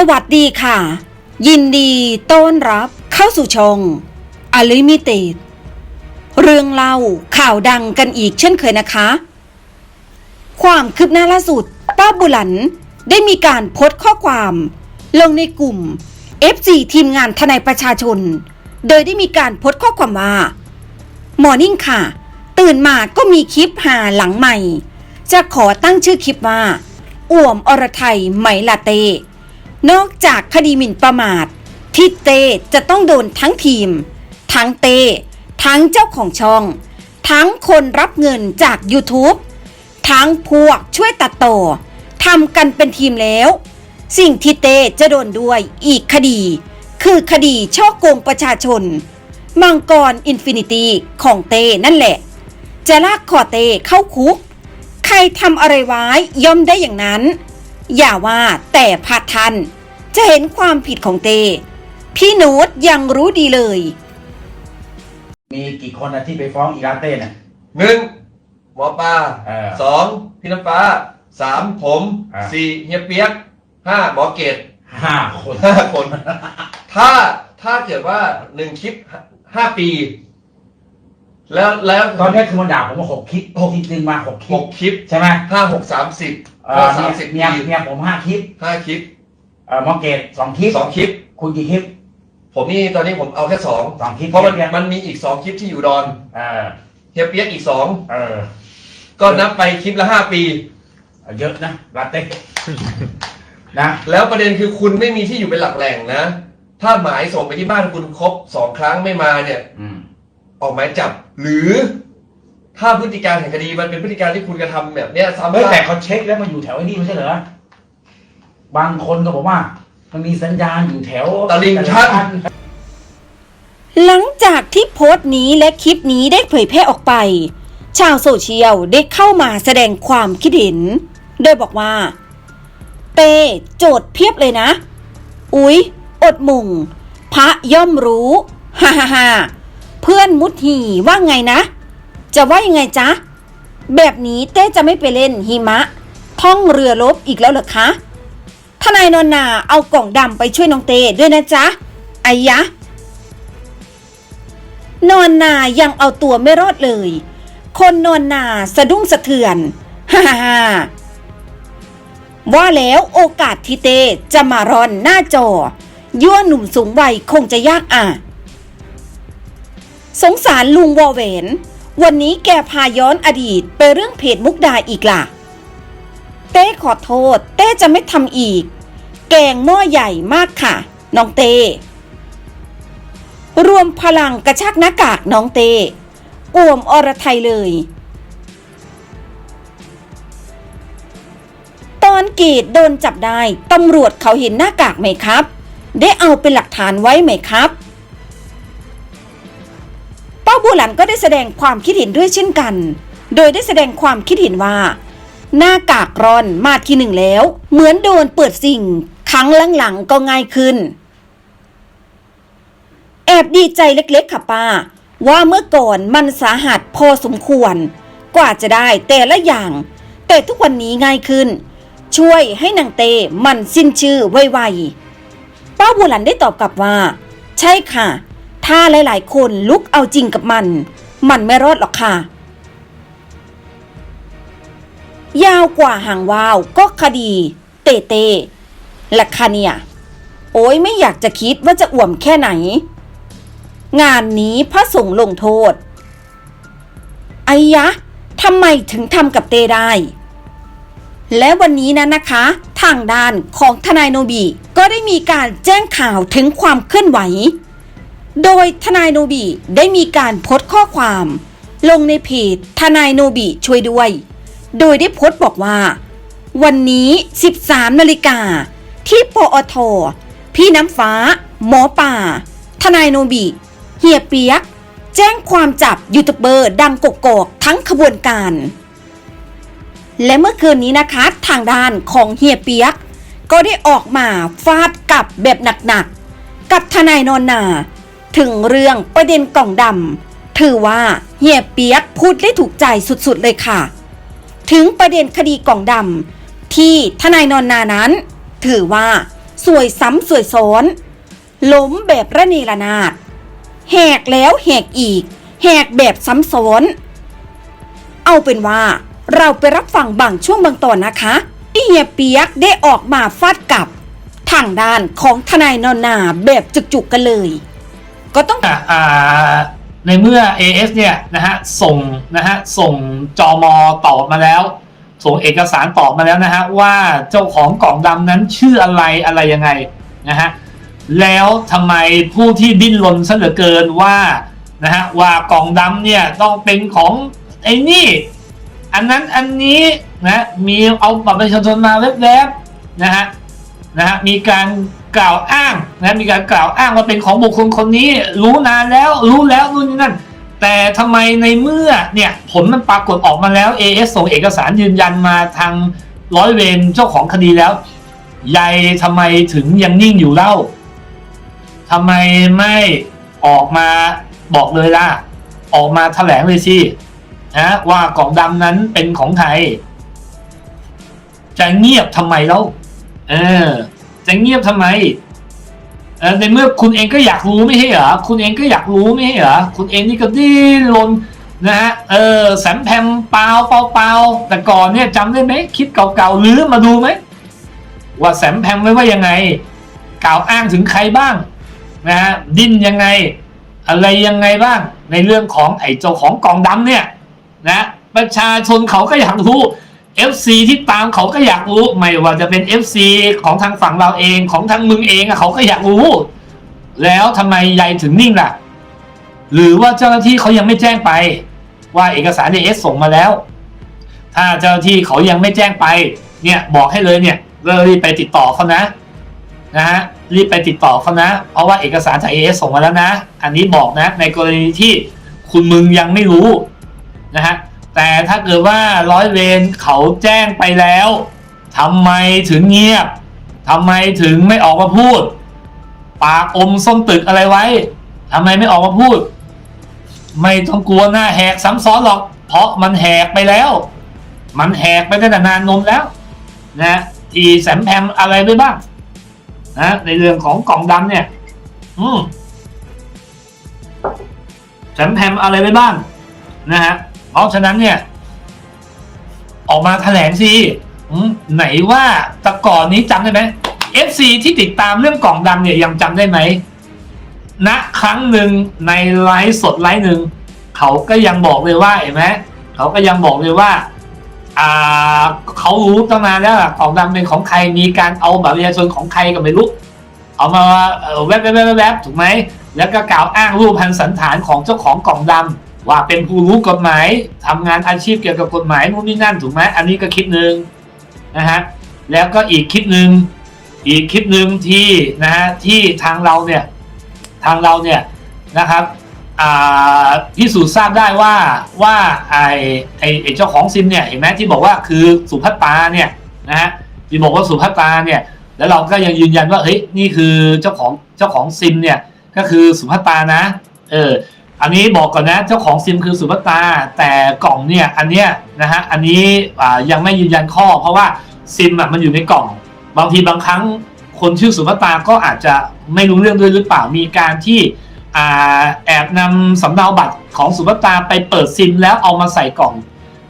สวัสดีค่ะ ยินดีต้อนรับเข้าสู่ช่องอลิมิเต็ดเรื่องเล่าข่าวดังกันอีกเช่นเคยนะคะ ความคืบหน้าล่าสุด ป้าบุหลันได้มีการโพสต์ข้อความ ลงในกลุ่ม FC ทีมงานทนายประชาชน โดยได้มีการโพสต์ข้อความว่ามอร์นิ่งค่ะ ตื่นมาก็มีคลิปหาหลังใหม่ จะขอตั้งชื่อคลิปว่า อ่วมอรไทยไหมลาเต นอกจากคดีหมิ่นประมาท ที่เตจะต้องโดนทั้งทีม ทั้งเตทั้งเจ้าของช่อง ทั้งคนรับเงินจาก YouTube ทั้งพวกช่วยตัดต่อทำกันเป็นทีมแล้ว สิ่งที่เตจะโดนด้วยอีกคดี คือคดีช่อโกงประชาชน มังกรอินฟินิตี้ของเตนั่นแหละ จะลากคอเตเข้าคุก ใครทำอะไรไว้ย่อมได้อย่างนั้น อย่าว่าแต่พาทัน จะเห็นความผิดของเต พี่โน้ตยังรู้ดีเลย มีกี่คนนะที่ไปฟ้องอีลาเต้เนี่ยหนึ่งหมอปลาเออสองพี่น้ำฟ้าสามผมอ่า สี่เฮียเปียกห้าหมอเกตห้าคน ห้าคน ถ้าถ้าเกิดว่าหนึ่งคลิปห้าปี แล้วแล้วตอนนี้คือมันด่าผมว่าหกคลิปหกจริงๆมาหกคลิหปกคลิปใช่ไหมห้าหกสามสิบเอ่ห้าอสามสิบเมียปีเมียผมห้าคลิปห้าคลิป เอ่อมอเกตสองคลิปสองคลิป คุณกี่คลิป ผมนี่ตอนนี้ผมเอาแค่สองสองคลิปเพราะมันเฮียมันมีอีกสองคลิปที่อยู่ดอนเออเฮียเปียกอีกสองเออ ก็นับไปคลิปละห้าปี เยอะนะลาเต้นะแล้วประเด็นคือคุณไม่มีที่อยู่เป็นหลักแหล่งนะ ถ้าหมายส่งไปที่บ้านคุณครบสองครั้งไม่มาเนี่ยอืมออกหมายจับ หรือ ถ้าพฤติการแห่งคดีมันเป็นพฤติการที่คุณกระทำแบบเนี้ยซ้ำเฮ้ยซากแต่เขาเช็คแล้วมาอยู่แถวไอ้นี่ไม่ใช่เหรอ บางคนก็บอกว่า มันมีสัญญาณอยู่แถวตลิ่งชัน หลังจากที่โพสต์นี้และคลิปนี้ได้เผยแพร่ออกไป ชาวโซเชียลได้เข้ามาแสดงความคิดเห็น โดยบอกว่าเตโจทย์เพียบเลยนะ อุ๊ย อดมุง พระย่อมรู้ฮ่าฮ่าฮ่าเพื่อนมุดหีว่าไงนะ จะว่ายังไงจ๊ะ แบบนี้เต้จะไม่ไปเล่นหิมะ ท่องเรือลบอีกแล้วเหรอคะ ทนายนนนาเอากล่องดำไปช่วยน้องเต้ด้วยนะจ๊ะไอ้ยะ นอนนายังเอาตัวไม่รอดเลย คนนอนนาสะดุ้งสะเทือนฮ่าฮ่าฮ่าว่าแล้วโอกาสที่เตจะมารอนหน้าจอ ยั่วหนุ่มสูงวัยคงจะยากอะ สงสารลุงวอแหวน วันนี้แกพาย้อนอดีตไปเรื่องเพจมุกดาอีกล่ะ เต้ขอโทษ เต้จะไม่ทำอีก แกงหม้อใหญ่มากค่ะ น้องเต้รวมพลังกระชากหน้ากากน้องเต้อ่วมอรไทยเลย ตอนกีดโดนจับได้ตำรวจเขาเห็นหน้ากากไหมครับ ได้เอาเป็นหลักฐานไว้ไหมครับป้าบัวหลันก็ได้แสดงความคิดเห็นด้วยเช่นกัน โดยได้แสดงความคิดเห็นว่า หน้ากากร้อนมาทีหนึ่งแล้ว เหมือนโดนเปิดสิ่ง ครั้งหลังๆก็ง่ายขึ้น แอบดีใจเล็กๆค่ะป้า ว่าเมื่อก่อนมันสาหัสพอสมควร กว่าจะได้แต่ละอย่าง แต่ทุกวันนี้ง่ายขึ้น ช่วยให้นางเตมันสิ้นชื่อไวๆป้าบัวหลันได้ตอบกลับว่า ใช่ค่ะ ถ้าหลายๆ คนลุกเอาจริงกับมัน มันไม่รอดหรอกค่ะ ยาวกว่าหางวาวก็คดีเตเตและคาเนี่ย โอ้ยไม่อยากจะคิดว่าจะอ่วมแค่ไหน งานนี้พระสงฆ์ลงโทษไอ้ยะทำไมถึงทำกับเตได้ และวันนี้นะนะคะ ทางด้านของทนายโนบิก็ได้มีการแจ้งข่าวถึงความเคลื่อนไหว โดยทนายโนบิได้มีการโพสต์ข้อความ ลงในเพจทนายโนบิช่วยด้วย โดยได้โพสต์บอกว่า วันนี้ 13 นาฬิกา ที่ปอท พี่น้ำฟ้า หมอป่า ทนายโนบิ เฮียเปียก แจ้งความจับยูทูบเบอร์ดังกกอกทั้งขบวนการ และเมื่อคืนนี้นะคะทางด้านของเฮียเปียก ก็ได้ออกมาฟาดกลับแบบหนักๆ กับทนายนอนนาถึงเรื่องประเด็นกล่องดำถือว่าเฮียเปียกพูดได้ถูกใจสุดๆเลยค่ะ ถึงประเด็นคดีกล่องดำที่ทนายนอนนานั้น ถือว่าสวยซ้ำสวยซ้อนล้มแบบระเนระนาดแหกแล้วแหกอีก แหกแบบซ้ำซ้อนเอาเป็นว่าเราไปรับฟังบางช่วงบางตอนนะคะ ที่เฮียเปียกได้ออกมาฟาดกลับทางด้านของทนายนอนนาแบบจุกๆกันเลย ก็ต้องอ่า ในเมื่อ AS เนี่ยนะฮะส่งนะฮะส่งจอมอตอบมาแล้ว ส่งเอกสารตอบมาแล้วนะฮะว่าเจ้าของกล่องดำนั้นชื่ออะไรอะไรยังไงนะฮะแล้วทำไมผู้ที่ดิ้นรนซะเหลือเกินว่านะฮะว่ากล่องดำเนี่ยต้องเป็นของไอ้นี่ อันนั้นอันนี้นะมีเอาบัตรประชาชนมาแวบๆนะฮะนะฮะมีการ กล่าวอ้างนะมีการกล่าวอ้างว่าเป็นของบุคคลคนนี้ รู้นานแล้วรู้แล้วนู่นนี่นั่น แต่ทำไมในเมื่อเนี่ยผลมันปรากฏออกมาแล้ว AS ส่งเอกสารยืนยันมาทางร้อยเวรเจ้าของคดีแล้วยายทำไมถึงยังนิ่งอยู่เล่าทำไมไม่ออกมาบอกเลยล่ะ ออกมาแถลงเลยสินะว่ากล่องดำนั้นเป็นของไทย จะเงียบทำไมเล่าเออ จะเงียบทำไมในเมื่อคุณเองก็อยากรู้ไม่ใช่เหรอคุณเองก็อยากรู้ไม่ใช่เหรอคุณเองนี่ก็ดิ้นรนนะฮะเออแสมแพมเปล่าเปล่าเปล่าแต่ก่อนเนี่ยจำได้ไหมคลิปเก่าๆหรือมาดูไหมว่าแสมแพมไว้ว่ายังไง กล่าวอ้างถึงใครบ้างนะฮะดิ้นยังไงอะไรยังไงบ้างในเรื่องของไอ้เจ้าของกล่องดำเนี่ยนะประชาชนเขาก็อยากรู้ FC ที่ตามเขาก็อยากรู้ ไม่ว่าจะเป็น FC ของทางฝั่งเราเองของทางมึงเองเขาก็อยากรู้ แล้วทำไมยายถึงนิ่งล่ะ หรือว่าเจ้าหน้าที่เขายังไม่แจ้งไป ว่าเอกสาร DS ส่งมาแล้ว ถ้าเจ้าหน้าที่เขายังไม่แจ้งไป เนี่ยบอกให้เลยเนี่ยรีบไปติดต่อเขานะนะฮะรีบไปติดต่อเขานะ เพราะว่าเอกสารจาก AS ส่งมาแล้วนะ อันนี้บอกนะ ในกรณีที่คุณมึงยังไม่รู้นะฮะ แต่ถ้าเกิดว่าร้อยเวรเขาแจ้งไปแล้วทำไมถึงเงียบทำไมถึงไม่ออกมาพูด ปากอมส้นตึกอะไรไว้ทำไมไม่ออกมาพูด ไม่ต้องกลัวหน้าแหกซ้ำซ้อนหรอก เพราะมันแหกไปแล้ว มันแหกไปตั้งแต่นานนมแล้ว นะที่แสมแพมอะไรไปบ้างนะในเรื่องของกล่องดำเนี่ย อืมแสมแพมอะไรไปบ้างนะฮะ เพราะฉะนั้นเนี่ย ออกมาแถลงสิไหนว่าแตะก่อนนี้จำได้ไหม FC ที่ติดตามเรื่องกล่องดำเนี่ยยังจำได้ไหมณครั้งหนึ่งในไลฟ์สดไลฟ์หนึ่งเขาก็ยังบอกเลยว่าเห็นไหมเขาก็ยังบอกเลยว่าอ่าเขารู้ตั้งนานแล้วกล่องดำเป็นของใครมีการเอาบัตรประชาชนของใครก็ไม่รู้เอามาแวบแวบแวบแวบถูกไหมแล้วก็กล่าวอ้างรูปพันสันฐานของเจ้าของกล่องดำ ว่าเป็นผู้รู้กฎหมายทำงานอาชีพเกี่ยวกับกฎหมายนู่นนี่นั่นถูกไหมอันนี้ก็คลิปหนึ่งนะฮะแล้วก็อีกคลิปหนึ่งอีกคลิปหนึ่งที่นะฮะที่ทางเราเนี่ยทางเราเนี่ยนะครับพิสูจน์ทราบได้ว่าว่าไอไอไอเจ้าของซิมเนี่ยเห็นไหมที่บอกว่าคือสุภัตตาเนี่ยนะฮะที่บอกว่าสุภัตตาเนี่ยแล้วเราก็ยังยืนยันว่าเฮ้ยนี่คือเจ้าของเจ้าของซิมเนี่ยก็คือสุภัตตานะเออ อันนี้บอกก่อนนะเจ้าของซิมคือสุภัตา แต่กล่องเนี่ยอันเนี้ยนะฮะอันนี้ยังไม่ยืนยันข้อ เพราะว่าซิมอะมันอยู่ในกล่อง บางทีบางครั้งคนชื่อสุภัตาก็อาจจะไม่รู้เรื่องด้วยหรือเปล่ามีการที่อแอบนำสำเนาบัตรของสุภัตาไปเปิดซิมแล้วเอามาใส่กล่อง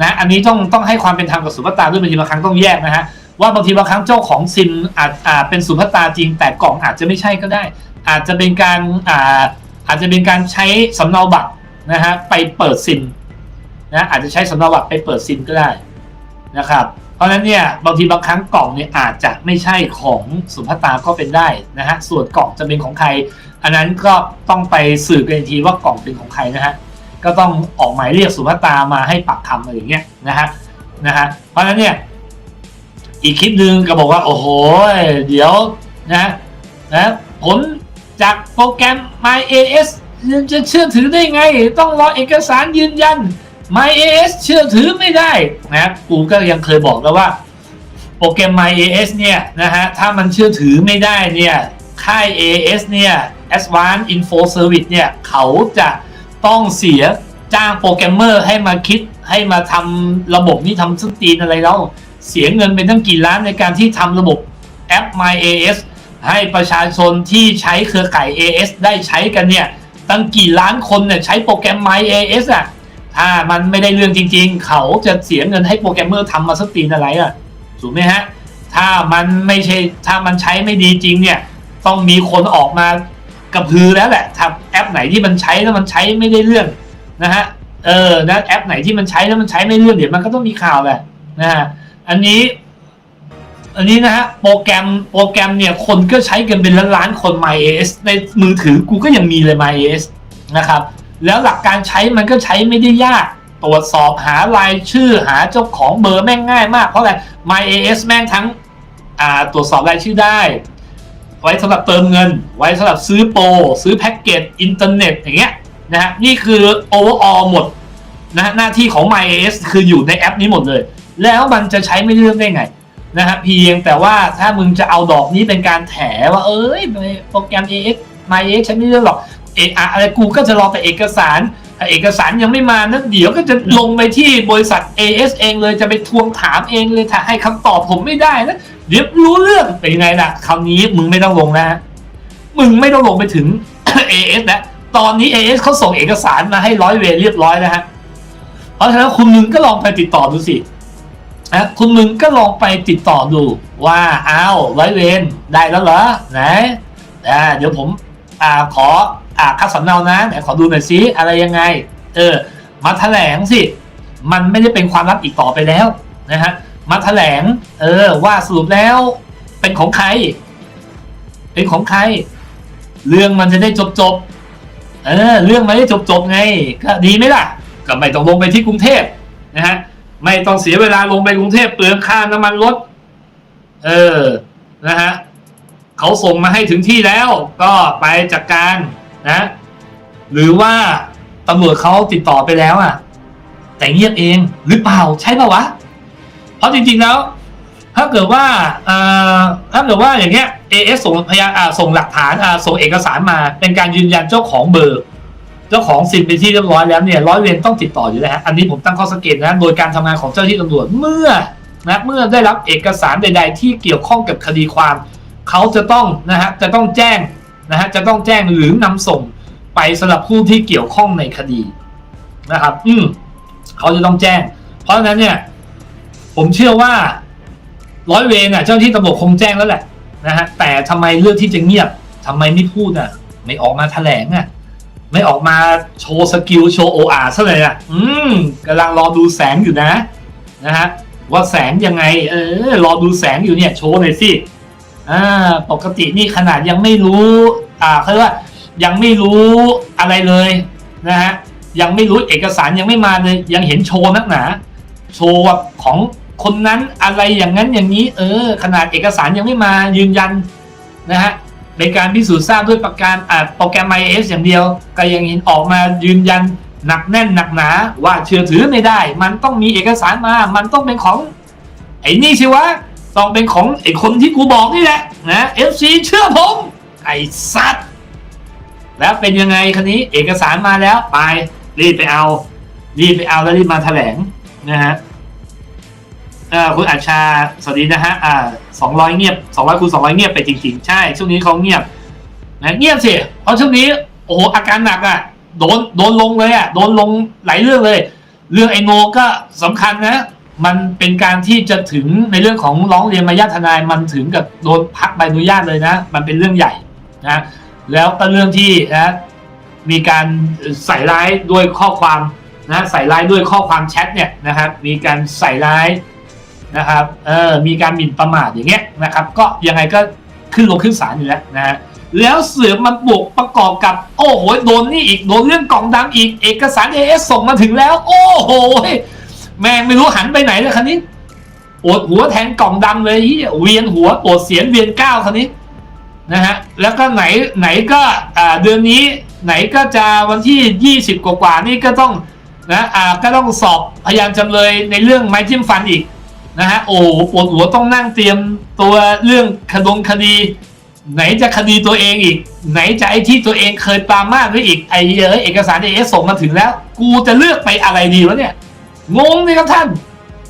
นะอันนี้ต้องต้องให้ความเป็นธรรมกับสุภัตาด้วยบางทีบางครั้งต้องแยกนะฮะว่าบางทีบางครั้งเจ้าของซิมอาจเป็นสุภาตาจริง แต่กล่องอาจจะไม่ใช่ก็ได้ อาจจะเป็นการอ่า อาจจะเป็นการใช้สำเนาบัตรนะฮะไปเปิดซิมนะอาจจะใช้สำเนาบัตรไปเปิดซิมก็ได้นะครับ เพราะฉะนั้นเนี่ยบางทีบางครั้งกล่องเนี่ยอาจจะไม่ใช่ของสุภาตาก็เป็นได้นะฮะส่วนกล่องจะเป็นของใคร อันนั้นก็ต้องไปสืบกันทีว่ากล่องเป็นของใครนะฮะก็ต้องออกหมายเรียกสุภาตามาให้ปักคำอะไรอย่างเงี้ยนะฮะนะฮะเพราะฉะนั้นเนี่ยอีกคลิปหนึ่งก็บอกว่าโอ้โหเดี๋ยวนะนะผล จากโปรแกรม MyAS จะเชื่อถือได้ไง ต้องรอเอกสารยืนยัน MyAS เชื่อถือไม่ได้นะกูก็ยังเคยบอกแล้วว่า โปรแกรม MyAS เนี่ยนะฮะถ้ามันเชื่อถือไม่ได้เนี่ยค่าย AS เนี่ย Advanced Info Service เนี่ยเขาจะต้องเสียจ้างโปรแกรมเมอร์ให้มาคิดให้มาทำระบบนี่ทำส้นตีนอะไรแล้ว เสียเงินเป็นตั้งกี่ล้านในการที่ทำระบบแอป MyAS ให้ประชาชนที่ใช้เครือข่าย AS ได้ใช้กันเนี่ย ตั้งกี่ล้านคนเนี่ยใช้โปรแกรม My AS อะ ถ้ามันไม่ได้เรื่องจริง ๆ เขาจะเสียเงินให้โปรแกรมเมอร์ทำมาสกตีนอะไรอะถูกไหมฮะ ถ้ามันไม่ใช่ถ้ามันใช้ไม่ดีจริงเนี่ย ต้องมีคนออกมากระพือแล้วแหละถ้าแอปไหนที่มันใช้แล้วมันใช้ไม่ได้เรื่องนะฮะเออนะแอปไหนที่มันใช้แล้วมันใช้ไม่เรื่องเดี๋ยวมันก็ต้องมีข่าวแหละนะฮะอันนี้ อันนี้นะฮะโปรแกรมโปรแกรมเนี่ยคนก็ใช้กันเป็นล้านล้านคน MyAS ในมือถือกูก็ยังมีเลย MyAS นะครับ แล้วหลักการใช้มันก็ใช้ไม่ได้ยาก ตรวจสอบหารายชื่อหาเจ้าของเบอร์แม่งง่ายมาก เพราะอะไร MyAS แม่งทั้งตรวจสอบรายชื่อได้ ไว้สำหรับเติมเงิน ไว้สำหรับซื้อโปรซื้อแพ็กเกจอินเทอร์เน็ตอย่างเงี้ยนะฮะนี่คือ overall หมดนะหน้าที่ของ MyAS คืออยู่ในแอปนี้หมดเลย แล้วมันจะใช้ไม่เรื่องได้ไง นะฮะเพียงแต่ว่าถ้ามึงจะเอาดอกนี้เป็นการแถว่าเอ้ยโปรแกรม AX MyAX ใช้ไม่เรื่องหรอกเอะอะอะไรกูก็จะรอแต่เอกสารถ้าเอกสารยังไม่มานะเดี๋ยวก็จะลงไปที่บริษัท AS เองเลยจะไปทวงถามเองเลยถ้าให้คำตอบผมไม่ได้นะเดี๋ยวรู้เรื่องเป็นยังไงล่ะคราวนี้มึงไม่ต้องลงนะมึงไม่ต้องลงไปถึง AS นะตอนนี้ AS เขาส่งเอกสารมาให้ร้อยเวรเรียบร้อยแล้วฮะเพราะฉะนั้นคุณมึงก็ลองไปติดต่อดูสิ นะคุณมึงก็ลองไปติดต่อดูว่าอ้าวร้อยเวรได้แล้วเหรอไหนอ่าเดี๋ยวผมอ่าขออ่าคัดสำเนานะไหนขอดูหน่อยซิอะไรยังไง เออ มาแถลงสิ มันไม่ได้เป็นความลับอีกต่อไปแล้วนะฮะมาแถลง เออ ว่าสรุปแล้ว เป็นของใคร เป็นของใคร เรื่องมันจะได้จบจบเออ เรื่องมันได้จบจบไง ก็ดีไหมล่ะ ก็ไม่ต้องลงไปที่กรุงเทพนะฮะ ไม่ต้องเสียเวลาลงไปกรุงเทพเปลืองค่าน้ำมันรถ เออ นะฮะเขาส่งมาให้ถึงที่แล้วก็ไปจัดการนะ หรือว่าตำรวจเขาติดต่อไปแล้วอะ แต่เงียบเองหรือเปล่าใช่ป่าวะ เพราะจริงๆแล้ว ถ้าเกิดว่าถ้าเกิดว่าอย่างเงี้ย AS ส่งพยานส่งหลักฐานส่งเอกสารมาเป็นการยืนยันเจ้าของเบอร์ เจ้าของสิทธิ์ไปนที่เรียบร้อยแล้วเนี่ยร้อยเวรต้องติดต่ออยู่แล้วฮะอันนี้ผมตั้งข้อสังเกตนะโดยการทำงานของเจ้าหน้าที่ตำรวจเมื่อนะเมื่อได้รับเอกสารใด ๆ ที่เกี่ยวข้องกับคดีความ เขาจะต้องนะฮะจะต้องแจ้งนะฮะจะต้องแจ้งหรือนำส่งไปสำหรับผู้ที่เกี่ยวข้องในคดีนะครับ อืมเขาจะต้องแจ้ง เพราะฉะนั้นเนี่ย ผมเชื่อว่าร้อยเวรน่ะ เจ้าหน้าที่ตำรวจคงแจ้งแล้วแหละนะฮะแต่ทำไมเลือกที่จะเงียบทำไมไม่พูดอะ ไม่ออกมาแถลงอะ ไม่ออกมาโชว์สกิลโชว์โออาซะเลยอะ อืมกำลังรอดูแสงอยู่นะ นะฮะ ว่าแสงยังไง เออ รอดูแสงอยู่เนี่ย โชว์หน่อยสิ อ่า ปกตินี่ขนาดยังไม่รู้ อ่าเขาเรียกว่ายังไม่รู้อะไรเลยนะฮะ ยังไม่รู้เอกสารยังไม่มาเลย ยังเห็นโชว์นักหนา โชว์ของคนนั้นอะไรอย่างนั้นอย่างนี้ เออ ขนาดเอกสารยังไม่มายืนยันนะฮะ ในการพิสูจน์ทราบด้วยประการอ่าโปรแกรม IS อย่างเดียว ก็ยังเห็นออกมายืนยันหนักแน่นหนักหนาว่าเชื่อถือไม่ได้ มันต้องมีเอกสารมา มันต้องเป็นของ ไอ้นี่สิวะต้องเป็นของไอ้คนที่กูบอกนี่แหละนะ FC เชื่อผมไอ้สัตว์แล้วเป็นยังไงคันนี้เอกสารมาแล้วไปรีบไปเอา รีบไปเอาแล้วรีบมาแถลงนะฮะ เอ่อคุณอัชชาสวัสดีนะฮะอ่าสองร้อยเงียบสองร้อยคูณสองร้อยเงียบไปจริงๆ ใช่ ช่วงนี้เขาเงียบนะเงียบสิเพราะช่วงนี้โอ้โหอาการหนักอะโดนโดนลงเลยอะโดนลงหลายเรื่องเลย เรื่องไอโนก็สำคัญนะ มันเป็นการที่จะถึงในเรื่องของร้องเรียนมายาทนายมันถึงกับโดนพักใบอนุญาตเลยนะ มันเป็นเรื่องใหญ่นะแล้วก็เรื่องที่นะมีการใส่ร้ายด้วยข้อความนะใส่ร้ายด้วยข้อความแชทเนี่ยนะครับมีการใส่ร้าย นะครับเออมีการหมิ่นประมาทอย่างเงี้ยนะครับ ก็ยังไงก็ขึ้นลงขึ้นศาลอยู่แล้วนะฮะแล้วเสือมันบวกประกอบกับ โอ้โหโดนนี่อีกโดนเรื่องกล่องดำอีกเอกสารเอเอสส่งมาถึงแล้ว โอ้โหแม่งไม่รู้หันไปไหนเลยคันนี้ปวดหัวแทนกล่องดำเลยเวียนหัวปวดเสียนเวียนก้าวคันนี้นะฮะแล้วก็ไหนไหนก็อ่าเดือนนี้ไหนก็จะวันที่ 20 กว่าๆนี่ก็ต้องนะอ่าก็ต้องสอบพยานจำเลยในเรื่องไม้จิ้มฟันอีก นะฮะโอ้ปวดหัวต้องนั่งเตรียมตัวเรื่องคดงคดี ไหนจะคดีตัวเองอีก ไหนจะไอ้ที่ตัวเองเคยปรามาสไว้อีกไอ้เอ้ยเอกสารเอเอสส่งมาถึงแล้ว กูจะเลือกไปอะไรดีวะเนี่ยงงเลยครับท่าน